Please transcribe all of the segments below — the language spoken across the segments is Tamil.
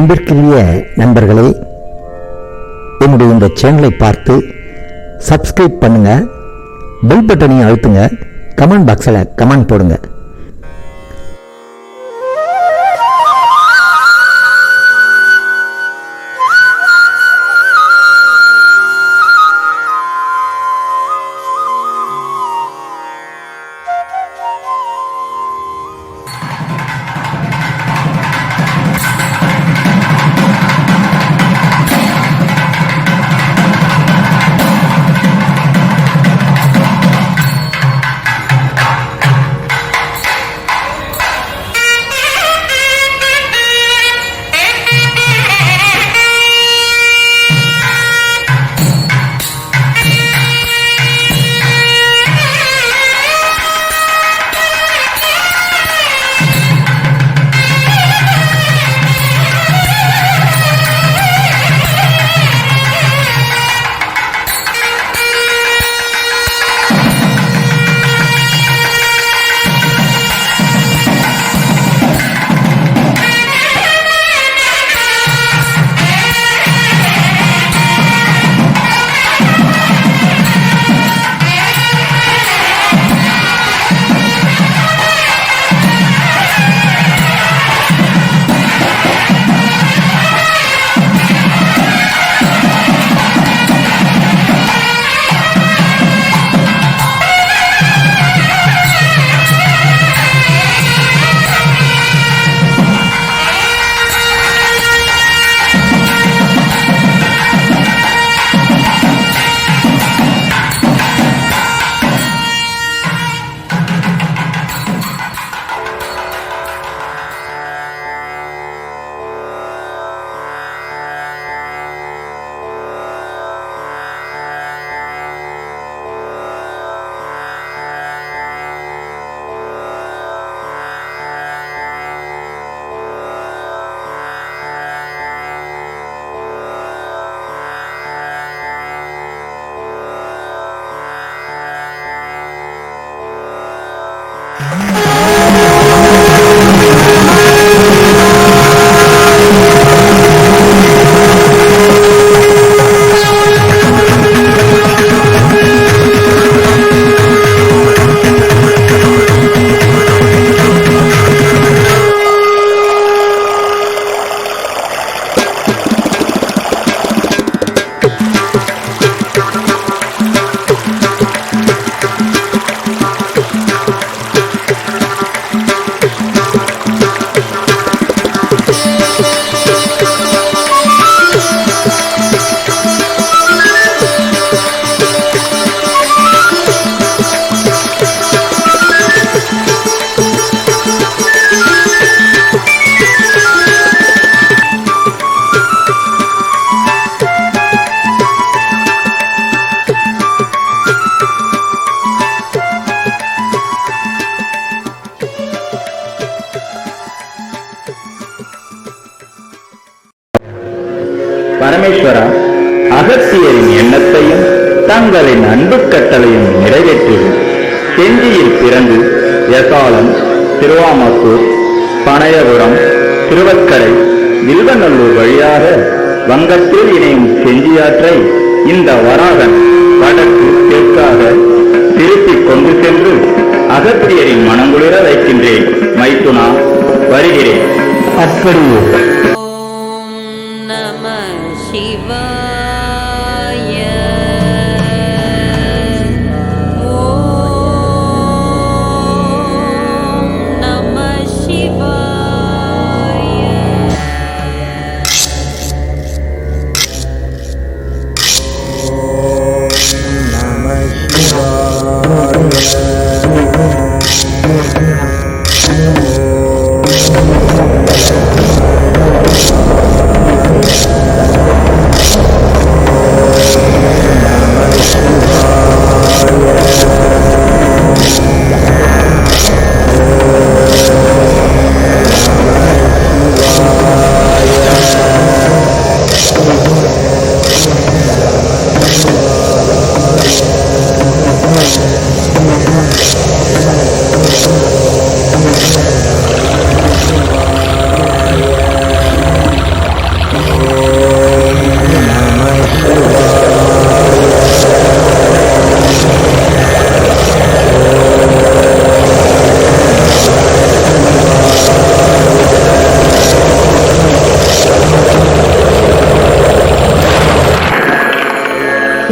அன்பிற்குரிய நண்பர்களே என்னுடைய இந்த சேனலை பார்த்து சப்ஸ்கிரைப் பண்ணுங்க பெல் பட்டனையும் அழுத்துங்க கமெண்ட் பாக்ஸில் கமெண்ட் போடுங்க. தங்களின் அன்பு கட்டளையும் நிறைவேற்றிடும் செஞ்சியில் பிறந்து எசாலம் திருவாமத்தூர் பனையபுரம் திருவக்கரை வில்வநல்லூர் வழியாக வங்கத்தில் இணையும் செஞ்சியாற்றை இந்த வராகன் வடக்கு தெற்காக திருப்பி கொண்டு சென்று அகத்தியரின் மனங்குளிர வைக்கின்றேன். மைத்துனா வருகிறேன். அப்படியே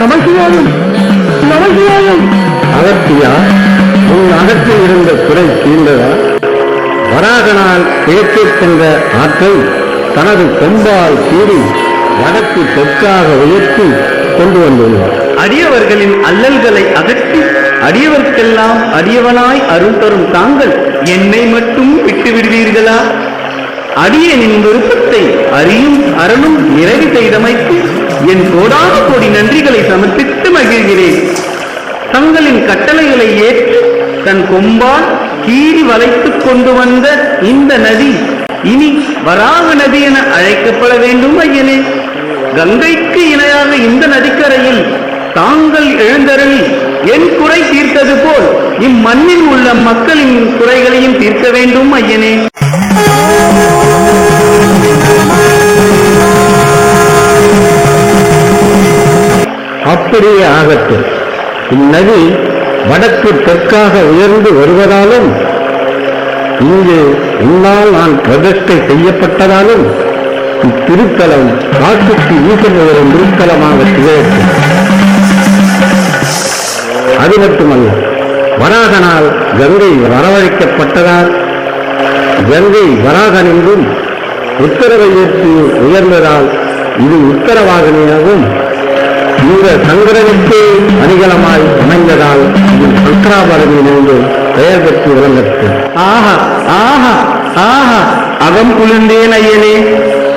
நமசிவாயம். நமசிவாயம். அகத்தியா உன் அகத்தில் இருந்த குறை தீர்ந்ததா வராகனால் கிழக்கே சென்ற ஆற்றை தனது கொம்பால் கூடி வடக்கு தெற்காக உயர்த்தி கொண்டு வந்துள்ளார். அடியவர்களின் அல்லல்களை அகற்றி அடியவர்க்கெல்லாம் அடியவனாய் அருள் தரும் தாங்கள் என்னை மட்டும் விட்டு விடுவீர்களா? அடியனின் விருப்பத்தை அறியும் அருளும் நிறைவு செய்தமைக்கு என் கோடான கோடி நன்றிகளை சமர்ப்பித்து மகிழ்கிறேன். தங்களின் கட்டளைகளை ஏற்று தன் கொம்பால் கீறி வளைத்துக் கொண்டு வந்த இந்த நதி இனி வராக நதி என அழைக்கப்பட வேண்டும் ஐயனே. கங்கைக்கு இணையாக இந்த நதிக்கரையில் தாங்கள் எழுந்தருளி என் குறை தீர்த்தது போல் இம்மண்ணில் உள்ள மக்களின் குறைகளையும் தீர்க்க வேண்டும் ஐயனே. அப்படியே ஆகட்டும். இந்நதி வடக்கு தெற்காக உயர்ந்து வருவதாலும் இங்கு உன்னால் நான் பிரதிஷ்டை செய்யப்பட்டதாலும் இத்திருத்தலம் காட்டுக்கு ஈசன் வரும் திருத்தலமாக திகழட்டும் அது மட்டுமல்ல வராகனால் கங்கை வரவழைக்கப்பட்டதால் கங்கை வராகன் என்றும் உத்தரவை ஏற்று உயர்ந்ததால் இது உத்தரவாகனியாகவும் இந்த சங்கரனுக்கே அணிகலமாய் அமைந்ததால் சங்கராபரமிலிருந்து பெயர் பெற்று விளங்கட்டும் ஆஹா ஆஹா ஆஹா. அகம் குளிர்ந்தேன் ஐயனே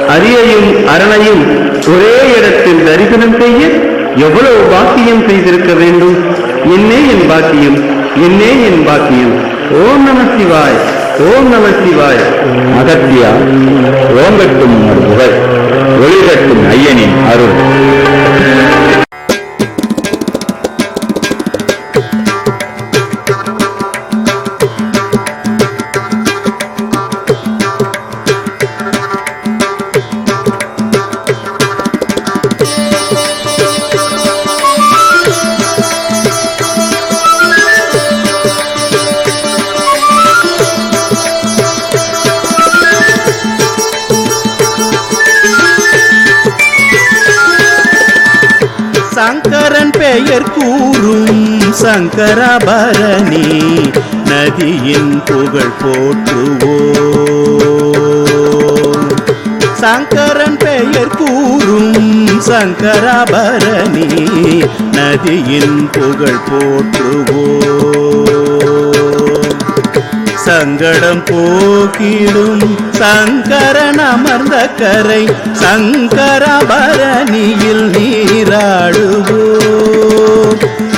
அரியையும் அரணையும் ஒரே இடத்தில் தரிசனம் செய்ய எவ்வளவு பாக்கியம் செய்திருக்க வேண்டும்? என்னே என் பாக்கியம் என்னே என் பாக்கியம். ஓம் நம சிவாய் ஓம் நம சிவாய். அகத்தியா ஓங்கட்டும் ஒரு புகழ் ஒளிகட்டும் ஐயனின் அருள். சங்கரன் பெயர் கூறும் சங்கராபரணி நதியின் புகழ் போற்றுவோ சங்கரன் பெயர் கூறும் சங்கராபரணி நதியின் புகழ் போற்றுவோ சங்கடம் போக்கிடும். சங்கரன் அமர்ந்த கரை சங்கரபரணியில் நீராடுவோம்.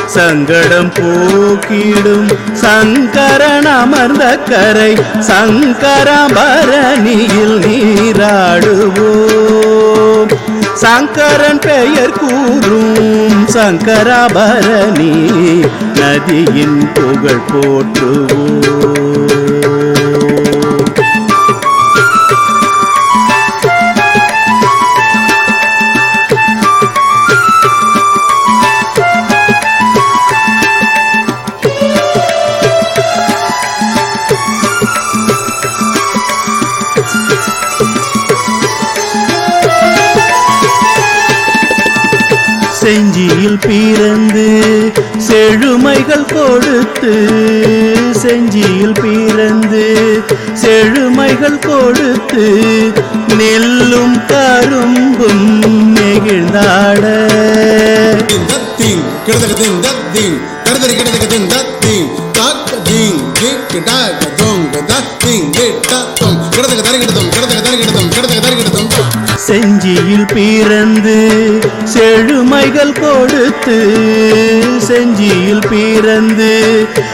சங்கடம் போக்கிடும். சங்கரன் அமர்ந்த கரை சங்கரபரணியில் நீராடுவோம். சங்கரன் பெயர் கூறும். சங்கராபரணி நதியின் புகழ் போற்றுவோம். செழுமைகள் கொடுத்து செஞ்சியில் பிறந்து செழுமைகள் கொடுத்து நெல்லும் கரும்பும் நெகிழ்ந்தாட. தத்திங் கிடதகதிங் தத்திங் கடதரி கிடதகதிங் தத்திங் தாக்க தொங்க தத்திங் திட்டத்தும் செஞ்சியில் பிறந்து செழுமைகள் கொடுத்து செஞ்சியில் பிறந்து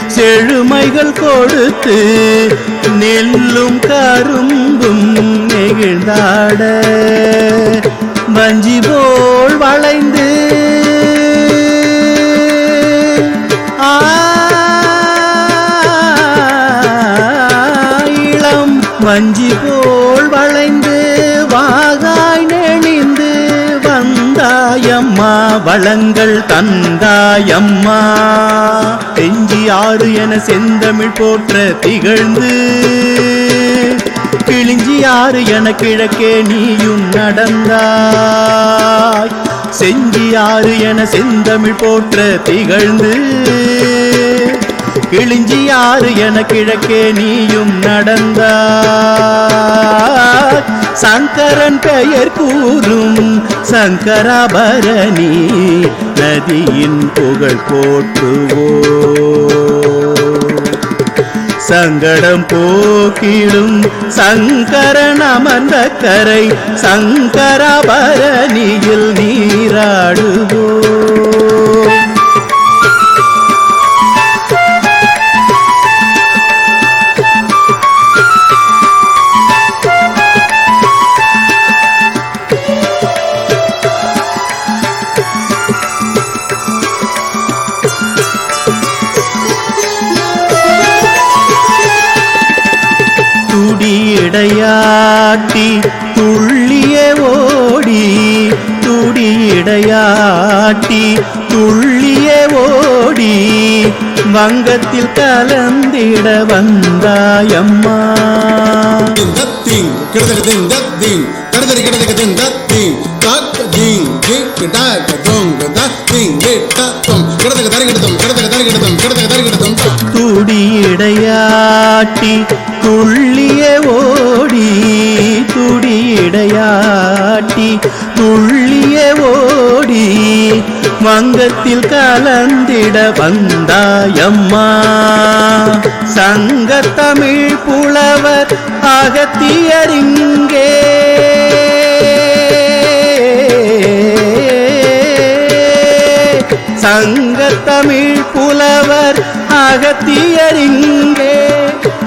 செழுமைகள் கொடுத்து நெல்லும் கரும்பும் நெகிழ்ந்தாட. வஞ்சி போல் வளைந்து ஆ இளம் வஞ்சி வளங்கள் தந்தாயம்மா. தெஞ்சி ஆறு என செந்தமிழ் போற்ற திகழ்ந்து கிழிஞ்சி ஆறு என கிழக்கே நீயும் நடந்தாய். செஞ்சி ஆறு என செந்தமிழ் போற்ற திகழ்ந்து கிழிஞ்சி ஆறு என கிழக்கே நீயும் நடந்தாய். சங்கரன் பெயர் கூறும் சங்கராபரணி நதியின் புகழ் போற்றுவோ சங்கடம் போக்கிடும் சங்கரன் அமர்ந்த கரை சங்கராபரணியில் நீராடுவோ துடியிடையாட்டி துள்ளிய ஓடி துடியிடையாட்டி துள்ளிய ஓடி வங்கத்தில் கலந்திட வந்தாயம்மா. தத்திங் கிடதக தின் தத்திங் கடதரி கிடதக தின் தத்திங் தாக்க திங் திக் டாக தொங்க தத்திங் கிட்ட தொம். கிடதக தரி கிடதும் கிடதக தரி கிடதும் கிடதக தரி கிடதும் துடியிடையாட்டி வங்கத்தில் கலந்திட வந்தாயம்மா. சங்க தமிழ் புலவர் அகத்தியரிங்கே. தமிழ் புலவர் அகத்தியரிங்கே.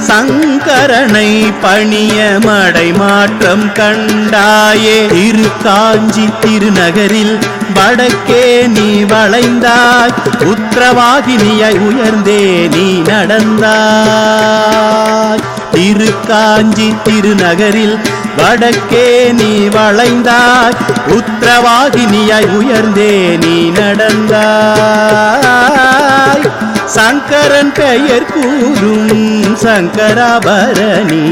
சங்கரனை பணிய மடை மாற்றம் கண்டாயே. திரு காஞ்சி திருநகரில் வடக்கே நீ வளைந்தாய். உத்திரவாகினியாய் உயர்ந்தே நீ நடந்தாய். திரு காஞ்சி திருநகரில் வடக்கே நீ வளைந்தாய். உத்திரவாகினியாய் உயர்ந்தே நீ நடந்தாய். சங்கரன் பெயர் கூறும் சங்கராபரணி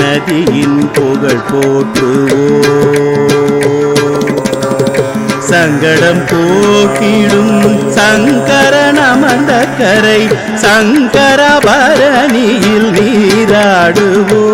நதியின் புகழ் போற்றுவோ சங்கடம் போக்கிடும் சங்கரன் அமர்ந்த கரை சங்கரபரணியில் நீராடுவோ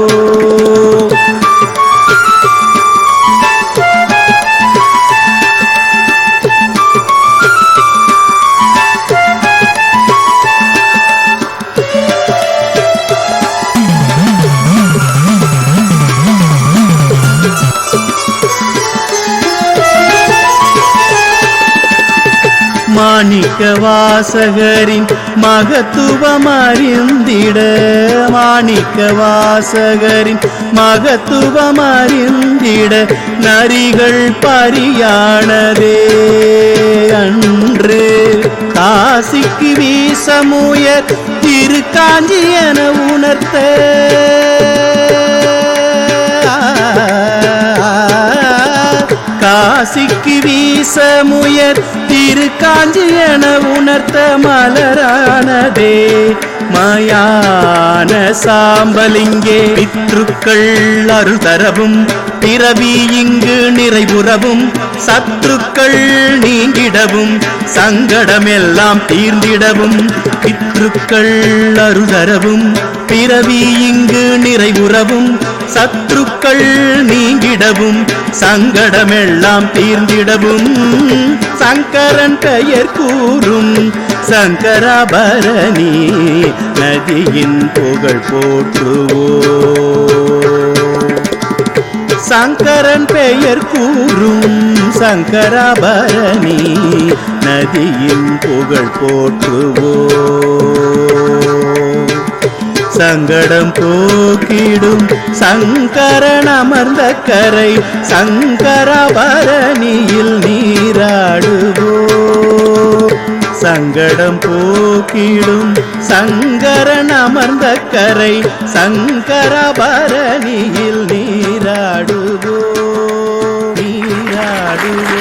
மாணிக்க வாசகரின் மகத்துவம் அறிந்திட மாணிக்க வாசகரின் மகத்துவம் அறிந்திட நரிகள் பரியானதே. அன்று காசிக்கு வீசமுயர் திருக்காஞ்சி என உணர்த்த காசிக்கு வீச முயற் திருக்காஞ்சி என உணர்த்த மலரானதே. மயான சாம்பலிங்கே பித்ருக்கள் அருள்தரவும் பிறவி இங்கு நிறைவுறவும் சத்ருக்கள் நீங்கிடவும் சங்கடமெல்லாம் தீர்ந்திடவும் பித்ருக்கள் அருள்தரவும் பிறவி இங்கு நிறைவுறவும் சத்ருக்கள் நீங்கிடவும் சங்கடமெல்லாம் தீர்ந்திடவும். சங்கரன் பெயர் கூறும் சங்கராபரணி நதியின் புகழ் போற்றுவோ சங்கரன் பெயர் கூறும் சங்கராபரணி நதியின் புகழ் போற்றுவோ சங்கடம் போக்கிடும் சங்கரன் அமர்ந்த கரை சங்கரபரணியில் நீராடுவோ சங்கடம் போக்கிடும். சங்கரன் அமர்ந்த கரை சங்கரபரணியில் நீராடுவோ நீராடுவோ